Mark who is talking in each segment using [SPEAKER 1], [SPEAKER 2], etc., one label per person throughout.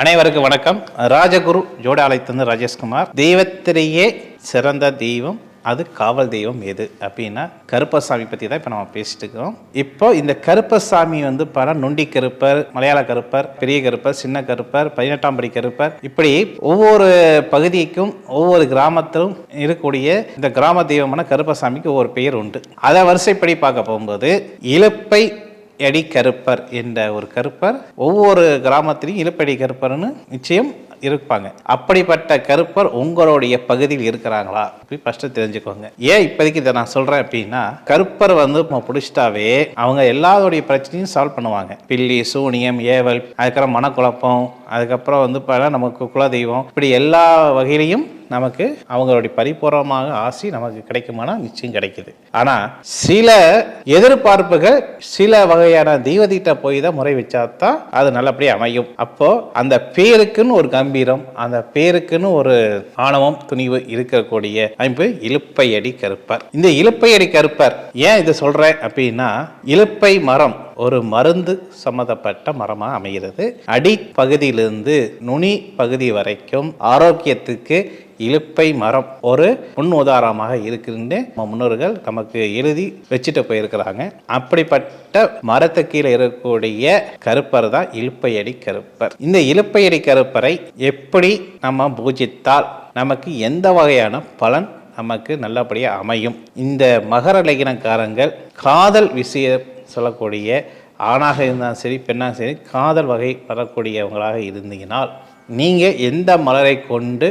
[SPEAKER 1] அனைவருக்கும் வணக்கம். ராஜகுரு ஜோடாலயத்திலிருந்து ராஜேஷ்குமார். தெய்வத்திலேயே சிறந்த தெய்வம் அது காவல் தெய்வம் எது அப்படின்னா கருப்பசாமி பற்றி தான் இப்போ நம்ம பேசிட்டு இருக்கோம். இப்போ இந்த கருப்பசாமி வந்து பல நொண்டி கருப்பர் மலையாள கருப்பர் பெரிய கருப்பர் சின்ன கருப்பர் பதினெட்டாம் படி கருப்பர். இப்படி ஒவ்வொரு பகுதிக்கும் ஒவ்வொரு கிராமத்திலும் இருக்கக்கூடிய இந்த கிராம தெய்வமான கருப்பசாமிக்கு ஒவ்வொரு பெயர் உண்டு. அதை வரிசைப்படி பார்க்க போகும்போது இலுப்பை எடி கருப்பர் என்ற ஒரு கருப்பர் ஒவ்வொரு கிராமத்திலையும் இழுப்படி கருப்பர்னு நிச்சயம் இருப்பாங்க. அப்படிப்பட்ட கருப்பர் உங்களுடைய பகுதியில் இருக்கிறாங்களா? அப்படி ஃபஸ்ட்டு தெரிஞ்சுக்கோங்க. ஏன் இப்போதைக்கு இதை நான் சொல்கிறேன் அப்படின்னா கருப்பர் வந்து பிடிச்சிட்டாவே அவங்க எல்லாருடைய பிரச்சனையும் சால்வ் பண்ணுவாங்க. பில்லி சூனியம் ஏவல் அதுக்கப்புறம் மனக்குழப்பம் அதுக்கப்புறம் வந்து பார்த்தா நமக்கு குலதெய்வம் இப்படி எல்லா வகையிலையும் நமக்கு அவங்களுடைய பரிபூர்ணமாக ஆசி நமக்கு கிடைக்குமானா நிச்சயம் கிடைக்குது. ஆனால் சில எதிர்பார்ப்புகள் சில வகையான தெய்வத்திட்ட போய் தான் முறை வச்சாதான் அது நல்லபடியாக அமையும். அப்போ அந்த பேருக்குன்னு ஒரு கம்பீரம் அந்த பேருக்குன்னு ஒரு ஆணவம் துணிவு இருக்கக்கூடிய அமைப்பு இலுப்பையடி கருப்பர். இந்த இலுப்பையடி கருப்பர் ஏன் இதை சொல்றேன் அப்படின்னா இலுப்பை மரம் ஒரு மருந்து சம்மந்தப்பட்ட மரமாக அமைகிறது. அடிப்பகுதியிலிருந்து நுனி பகுதி வரைக்கும் ஆரோக்கியத்துக்கு இலுப்பை மரம் ஒரு முன் உதாரணமாக இருக்குன்னு நம்ம முன்னோர்கள் நமக்கு எழுதி வச்சுட்டு போயிருக்கிறாங்க. அப்படிப்பட்ட மரத்து கீழே இருக்கக்கூடிய கருப்பர் தான் இலுப்பையடி கருப்பர். இந்த இலுப்பையடி கருப்பரை எப்படி நம்ம பூஜித்தால் நமக்கு எந்த வகையான பலன் நமக்கு நல்லபடியாக அமையும்? இந்த மகர லகினக்காரங்கள் காதல் விஷயம் சொல்லக்கூடிய ஆணாக இருந்தாலும் சரி பெண்ணாக சரி காதல் வகை வரக்கூடியவங்களாக இருந்தீங்கனால் நீங்கள் எந்த மலரை கொண்டு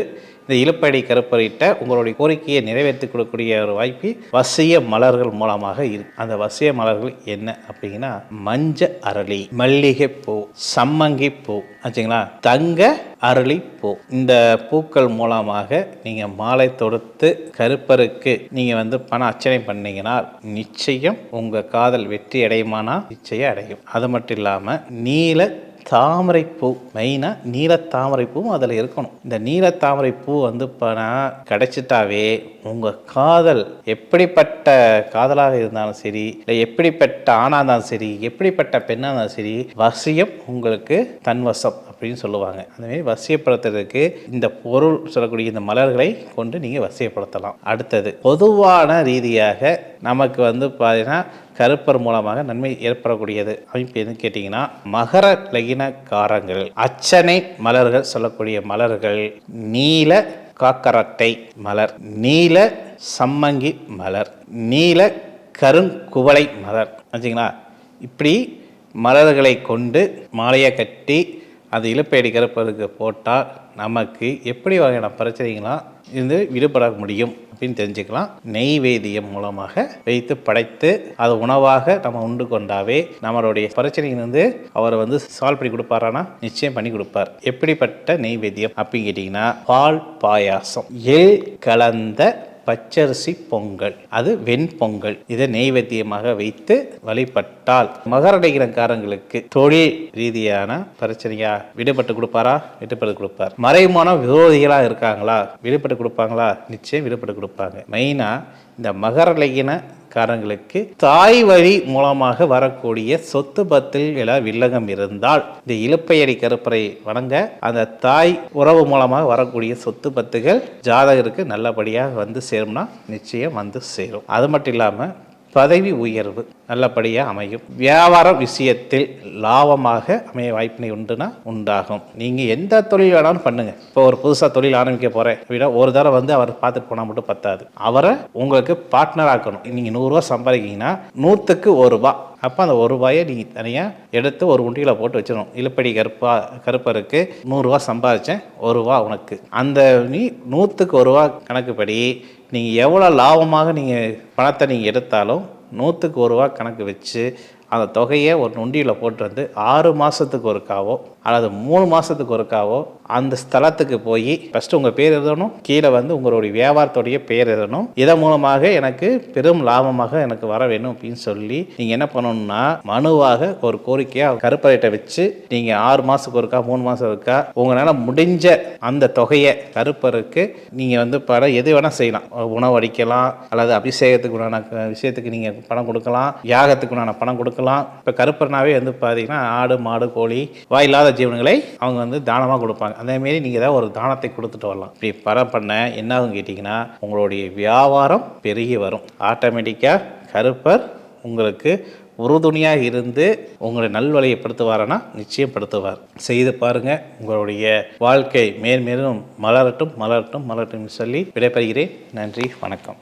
[SPEAKER 1] இந்த இழுப்படி கருப்பறிட்ட உங்களுடைய கோரிக்கையை நிறைவேற்றி கொடுக்கக்கூடிய ஒரு வாய்ப்பு வசிய மலர்கள் மூலமாக இருக்கு. அந்த வசிய மலர்கள் என்ன அப்படிங்கன்னா மஞ்ச அரளி மல்லிகை பூ சம்மங்கி பூ ஆச்சுங்களா? தங்க அரளி பூ இந்த பூக்கள் மூலமாக நீங்கள் மாலை தொடுத்து கருப்பருக்கு நீங்கள் வந்து பண அர்ச்சனை பண்ணீங்கன்னா நிச்சயம் உங்கள் காதல் வெற்றி அடையுமானா நிச்சயம் அடையும். அது மட்டும் இல்லாமல் நீல தாமரைப்பூ மெயினாக நீலத்தாமரைப்பூவும் அதில் இருக்கணும். இந்த நீலத்தாமரைப்பூ வந்து இப்போ நான் கிடைச்சிட்டாவே உங்கள் காதல் எப்படிப்பட்ட காதலாக இருந்தாலும் சரி இல்லை எப்படிப்பட்ட ஆணாக இருந்தாலும் சரி எப்படிப்பட்ட பெண்ணாக இருந்தாலும் சரி வசியம் உங்களுக்கு தன்வசம். அப்படின்னு சொல்லுவாங்க. அந்தமாரி வசியப்படுத்துறதுக்கு இந்த பொருள் சொல்லக்கூடிய இந்த மலர்களை கொண்டு நீங்கள் வசியப்படுத்தலாம். அடுத்தது பொதுவான ரீதியாக நமக்கு வந்து பார்த்தீங்கன்னா கருப்பர் மூலமாக நன்மை ஏற்படக்கூடியது அமைப்பு எதுன்னு கேட்டிங்கன்னா மகர லகினக்காரங்கள் அச்சனை மலர்கள் சொல்லக்கூடிய மலர்கள் நீல காக்கரட்டை மலர் நீல சம்மங்கி மலர் நீல கருங்குவளை மலர். வச்சிங்களா இப்படி மலர்களை கொண்டு மாலையை கட்டி அது இழுப்பையடி கருப்பருக்கு போட்டால் நமக்கு எப்படி வகையான பிரச்சனைகளாம் இருந்து விடுபட முடியும் அப்படின்னு தெரிஞ்சுக்கலாம். நெய்வேதியம் மூலமாக வைத்து படைத்து அது உணவாக நம்ம உண்டு கொண்டாவே நம்மளுடைய பிரச்சனையிலிருந்து அவர் வந்து சால்வ் பண்ணி கொடுப்பாரானா? நிச்சயம் பண்ணி கொடுப்பார். எப்படிப்பட்ட நெய்வேதியம் அப்படின்னு கேட்டிங்கன்னா பால் பாயாசம். எல் கலந்த பச்சரிசி பொங்கல். அது வெண்பொங்கல். இதை நெய்வேத்தியமாக வைத்து வழிபட்டால் மகரடைகிறக்காரங்களுக்கு தொழில் ரீதியான பிரச்சனையா விடுபட்டு கொடுப்பாரா? விடுபட்டு கொடுப்பார். மறைமான விரோதிகளாக இருக்காங்களா? விடுபட்டு கொடுப்பாங்களா? நிச்சயம் விடுபட்டு கொடுப்பாங்க. மெயினாக இந்த மகரலையின காரங்களுக்கு தாய் வழி மூலமாக வரக்கூடிய சொத்து பத்தில் எல்லாம் வில்லகம் இருந்தால் இந்த இழுப்பையடி கருப்பரை வணங்க அந்த தாய் உறவு மூலமாக வரக்கூடிய சொத்து பத்துகள் ஜாதகருக்கு நல்லபடியாக வந்து சேரும்னா நிச்சயம் வந்து சேரும். அது மட்டும் இல்லாமல் பதவி உயர்வு நல்லபடியாக அமையும். வியாபார விஷயத்தில் லாபமாக அமைய வாய்ப்பினை உண்டுனா உண்டாகும். நீங்கள் எந்த தொழில் வேணாலும் பண்ணுங்க. இப்போ ஒரு புதுசாக தொழில் ஆரம்பிக்க போகிறேன் அப்படின்னா ஒரு தடவை வந்து அவர் பார்த்துட்டு போனால் மட்டும் பத்தாது. அவரை உங்களுக்கு பார்ட்னர் ஆக்கணும். நீங்கள் நூறுரூவா சம்பாதிக்கிங்கன்னா நூற்றுக்கு ஒரு ரூபா. அப்போ அந்த ஒரு ரூபாயை நீங்கள் தனியாக எடுத்து ஒரு உண்டியில் போட்டு வச்சிடணும். இழுப்படி கருப்பா கருப்பருக்கு நூறுரூவா சம்பாதிச்சேன். ஒரு ரூபா உனக்கு. அந்த நீ நூற்றுக்கு ஒரு ரூபா கணக்குப்படி நீங்கள் எவ்வளோ லாபமாக நீங்கள் பணத்தை நீங்கள் எடுத்தாலும் நூற்றுக்கு ஒரு ரூபா கணக்கு வச்சு அந்த தொகையை ஒரு நொண்டியில் போட்டு வந்து ஆறு மாதத்துக்கு ஒருக்காவோ அல்லது மூணு மாதத்துக்கு ஒருக்காவோ அந்த ஸ்தலத்துக்கு போய் ஃபஸ்ட்டு உங்கள் பேர் எழுதணும் கீழே வந்து உங்களுடைய வியாபாரத்துடைய பேர் எழுதணும். இதன் மூலமாக எனக்கு பெரும் லாபமாக எனக்கு வர வேணும் அப்படின்னு சொல்லி நீங்கள் என்ன பண்ணணும்னா மனுவாக ஒரு கோரிக்கையாக கருப்பறையிட்ட வச்சு நீங்கள் ஆறு மாதத்துக்கு ஒருக்கா மூணு மாதம் இருக்கா உங்களால் முடிஞ்ச அந்த தொகையை கருப்பருக்கு நீங்கள் வந்து படம் எது வேணால் செய்யலாம். உணவு அடிக்கலாம் அல்லது அபிஷேகத்துக்கு உண்டான விஷயத்துக்கு நீங்கள் பணம் கொடுக்கலாம் யாகத்துக்கு உண்டான பணம் கொடுக்கலாம். கொடுக்கலாம். இப்போ கருப்பர்னாவே வந்து பார்த்தீங்கன்னா ஆடு மாடு கோழி வாயில்லாத ஜீவனங்களை அவங்க வந்து தானமாக கொடுப்பாங்க. அதேமாரி நீங்கள் ஏதாவது ஒரு தானத்தை கொடுத்துட்டு வரலாம். இப்படி பர பண்ண என்ன ஆகும் கேட்டிங்கன்னா உங்களுடைய வியாபாரம் பெருகி வரும். ஆட்டோமேட்டிக்காக கருப்பர் உங்களுக்கு உறுதுணையாக இருந்து உங்களை நல்வழியப்படுத்துவாரனா நிச்சயம் படுத்துவார் செய்து பாருங்கள் உங்களுடைய வாழ்க்கை மேன்மேலும் மலரட்டும் மலரட்டும் மலரட்டும் சொல்லி விடைபெறுகிறேன். நன்றி வணக்கம்.